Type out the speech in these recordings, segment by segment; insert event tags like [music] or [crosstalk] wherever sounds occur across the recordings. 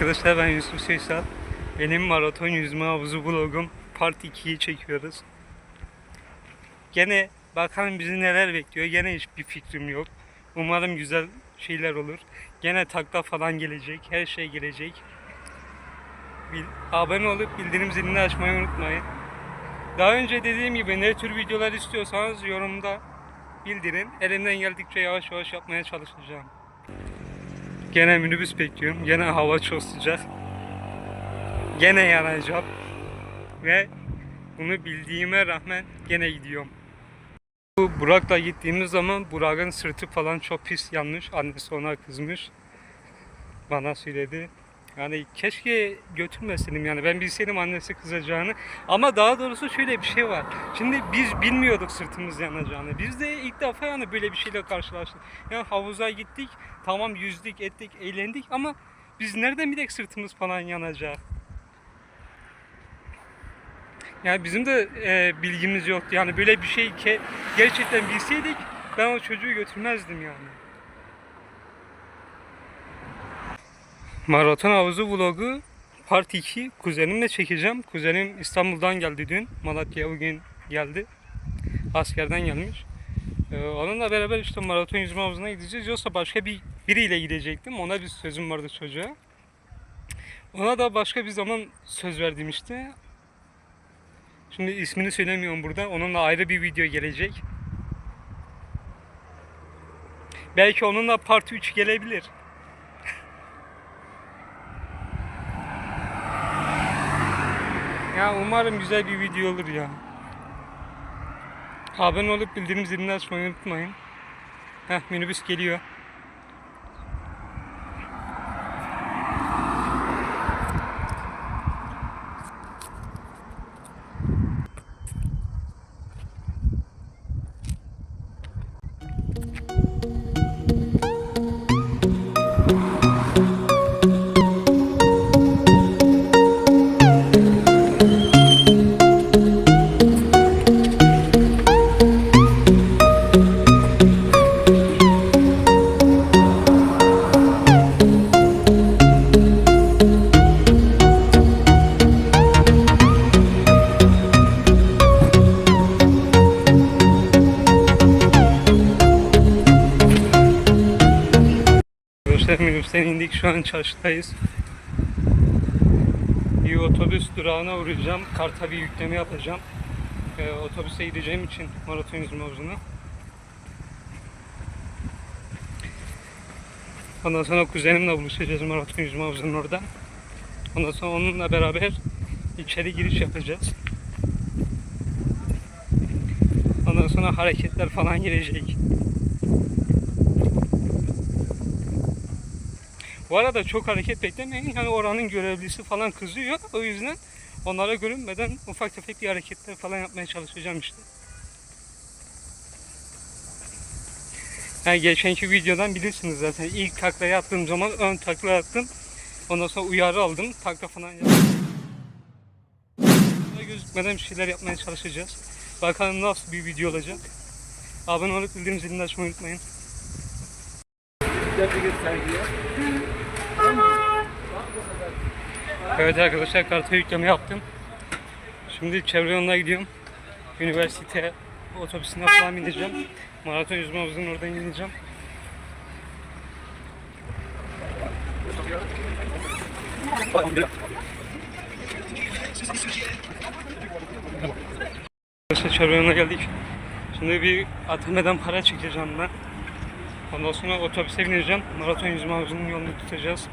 Arkadaşlar ben Yusuf Söysal. Benim maraton yüzme havuzu vlogum part 2'yi çekiyoruz. Gene bakalım bizi neler bekliyor. Gene hiçbir fikrim yok. Umarım güzel şeyler olur. Gene takla falan gelecek. Her şey gelecek. Bil- abone olup bildirim zilini açmayı unutmayın. Daha önce dediğim gibi ne tür videolar istiyorsanız yorumda bildirin. Elimden geldikçe yavaş yavaş yapmaya çalışacağım. Gene minibüs bekliyorum. Gene hava çok sıcak. Gene yanacağım. Ve bunu bildiğime rağmen gene gidiyorum. Bu Burak'la gittiğimiz zaman Burak'ın sırtı falan çok pis yanmış. Annesi ona kızmış. Bana söyledi. Yani keşke götürmeseydim yani ben bilseydim annesi kızacağını. Ama daha doğrusu şöyle bir şey var. Şimdi biz bilmiyorduk sırtımız yanacağını. Biz de ilk defa yani böyle bir şeyle karşılaştık. Yani havuza gittik, tamam yüzdük, ettik, eğlendik ama biz nereden bilek sırtımız falan yanacak? Yani bizim de e, bilgimiz yoktu. Yani böyle bir şey ki gerçekten bilseydik ben o çocuğu götürmezdim yani. Maraton havuzu vlogu part 2 kuzenimle çekeceğim. Kuzenim İstanbul'dan geldi dün. Malatya'ya bugün geldi. Askerden gelmiş. Ee, onunla beraber işte maraton yüzme havuzuna gideceğiz. Yoksa başka bir biriyle gidecektim. Ona bir sözüm vardı çocuğa. Ona da başka bir zaman söz verdim işte. Şimdi ismini söylemiyorum burada. Onunla ayrı bir video gelecek. Belki onunla part 3 gelebilir. Ya umarım güzel bir video olur ya. Abone olup bildirim zilini açmayı unutmayın. Heh minibüs geliyor. Şu an çarşıdayız. Bir otobüs durağına uğrayacağım. Karta bir yükleme yapacağım. Ee, otobüse gideceğim için maraton yüzme havuzuna. Ondan sonra kuzenimle buluşacağız maraton yüzme havuzunun orada. Ondan sonra onunla beraber içeri giriş yapacağız. Ondan sonra hareketler falan gelecek. Bu arada çok hareket beklemeyin. Yani oranın görevlisi falan kızıyor. O yüzden onlara görünmeden ufak tefek bir hareketler falan yapmaya çalışacağım işte. Yani geçenki videodan bilirsiniz zaten. İlk taklayı attığım zaman ön takla attım. Ondan sonra uyarı aldım. Takla falan yaptım. Gözükmeden bir şeyler yapmaya çalışacağız. Bakalım nasıl bir video olacak. Abone olup bildirim zilini açmayı unutmayın. Evet arkadaşlar karta yükleme yaptım. Şimdi çevre yoluna gidiyorum. Üniversite otobüsüne falan bineceğim. Maraton yüzme havuzunun oradan ineceğim. Arkadaşlar çevre yoluna geldik. Şimdi bir ATM'den para çekeceğim ben. Ondan sonra otobüse bineceğim. Maraton yüzme havuzunun yolunu tutacağız.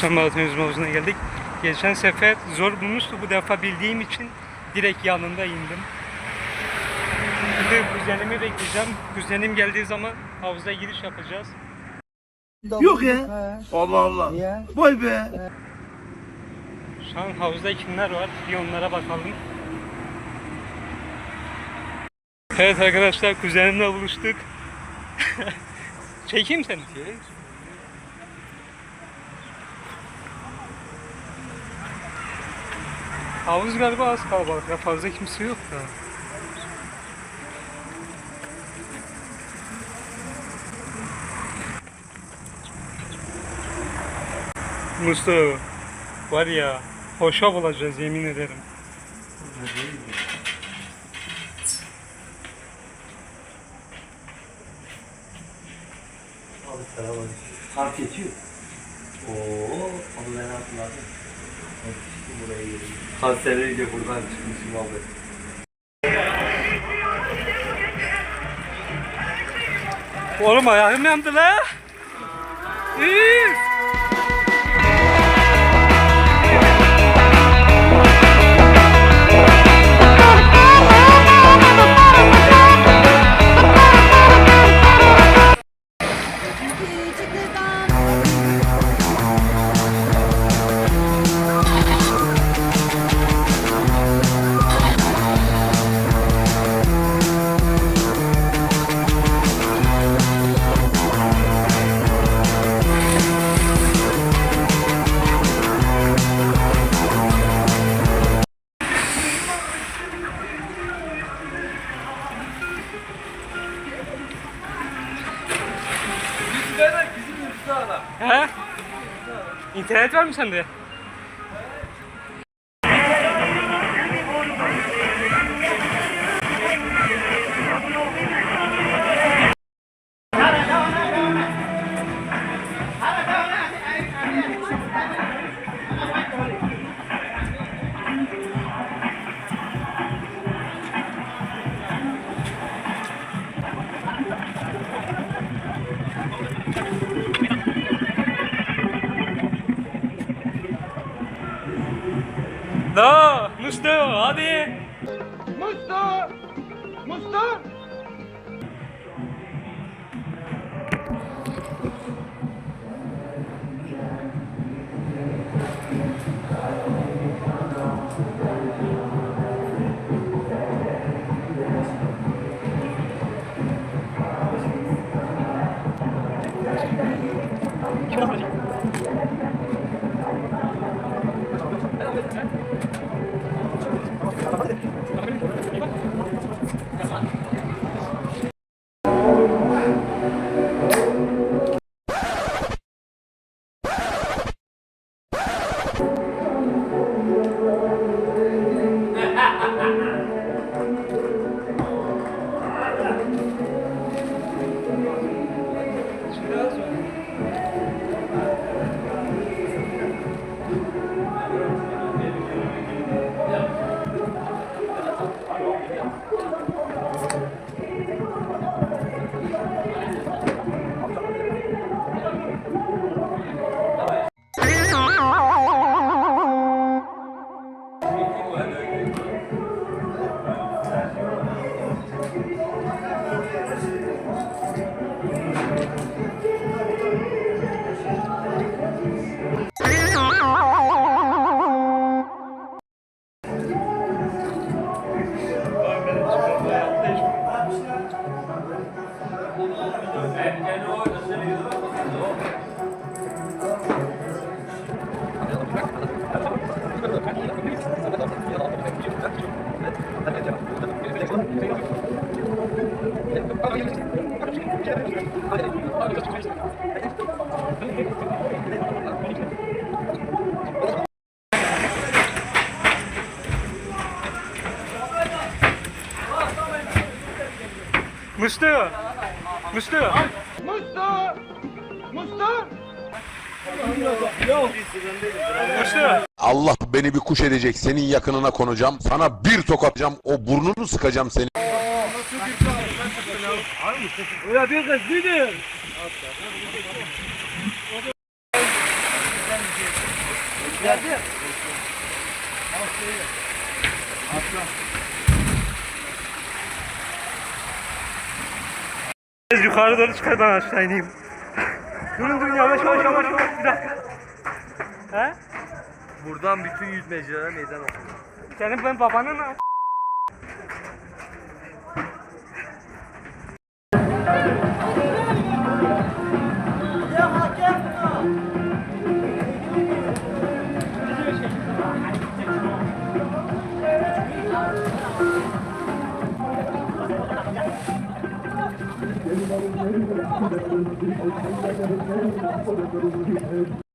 Sultanbeyli Yüzme Havuzu'na geldik. Geçen sefer zor bulmuştu. Bu defa bildiğim için direkt yanında indim. Şimdi kuzenimi bekleyeceğim. Kuzenim geldiği zaman havuza giriş yapacağız. Yok ya. Allah Allah. Vay be. Şu an havuzda kimler var? Bir onlara bakalım. Evet arkadaşlar kuzenimle buluştuk. [laughs] Çekeyim seni. Havuz galiba az kalabalık ya fazla kimse yok da. Mustafa var ya hoşa bulacağız yemin ederim. Fark geçiyor. Oo, abi ben hatırladım. Yerim. Kanserleriyle buradan çıkmışım abi. Oğlum ayağım yandı la. Üf! खेळायचं आम्ही संध्या hadi. Mustafa! Mustafa! Mustafa! Mustafa! Mustafa! Mustafa! Mustafa! Allah beni bir kuş edecek. Senin yakınına konacağım. Sana bir tokatacağım. O burnunu sıkacağım seni. Öyle bir kız değildir. Geldi. Biraz yukarı doğru çıkar ben aşağı ineyim. durun durun yavaş yavaş yavaş yavaş bir dakika. He? Buradan bütün yüzmecilere meydan okuyor. Senin ben babanın செய்வதற்கு நற்பது பெறுகிறேன்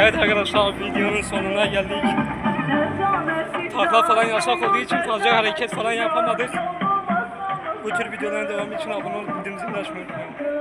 Evet arkadaşlar videonun sonuna geldik. Takla falan yasak olduğu için fazla hareket falan yapamadık. Bu tür videoların devamı için abone olup bildirim zilini açmayı unutmayın.